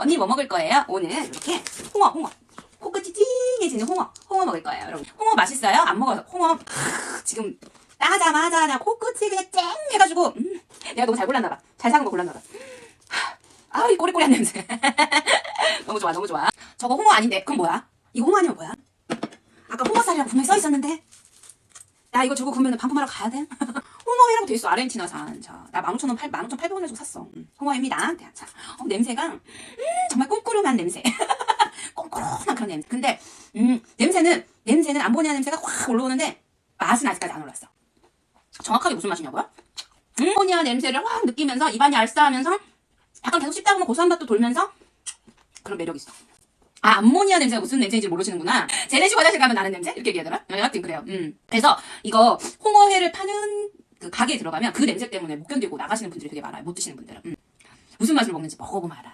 언니 뭐 먹을 거예요? 오늘 이렇게 홍어, 홍어. 코끝이 찡해지는 홍어. 홍어 먹을 거예요, 여러분. 홍어 맛있어요? 안 먹어서. 홍어, 크, 지금 따자마자 나 코끝이 그냥 쨍 해가지고, 음, 내가 너무 잘 골랐나봐. 잘 사는 거 골랐나봐. 아, 이 꼬리꼬리한 냄새. 너무 좋아, 너무 좋아. 저거 홍어 아닌데, 그건 뭐야? 이거 홍어 아니면 뭐야? 아까 홍어살이라고 분명히 써 있었는데. 나 이거 저거 구매는 반품하러 가야 돼? 돼 있어 아르헨티나산 자, 나 15,000원 8, 15,800원에 주고 샀어 음, 홍어회입니다 자, 어, 냄새가 음, 정말 꿀꿀한 냄새 꿀꿀한 그런 냄새 근데 음, 냄새는 냄새는 암모니아 냄새가 확 올라오는데 맛은 아직까지 안 올랐어 정확하게 무슨 맛이냐고요? 음, 암모니아 냄새를 확 느끼면서 입안이 알싸하면서 약간 계속 씹다 보면 고소한 맛도 돌면서 그런 매력이 있어 아, 암모니아 냄새가 무슨 냄새인지 모르시는구나. 제네시 화장실 가면 나는 냄새? 이렇게 얘기하더라? 어, 여하튼 그래요. 음. 그래서 이거 홍어회를 파는 그 가게에 들어가면 그 냄새 때문에 못 견디고 나가시는 분들이 되게 많아요. 못 드시는 분들은. 음. 무슨 맛을 먹는지 먹어보면 알아.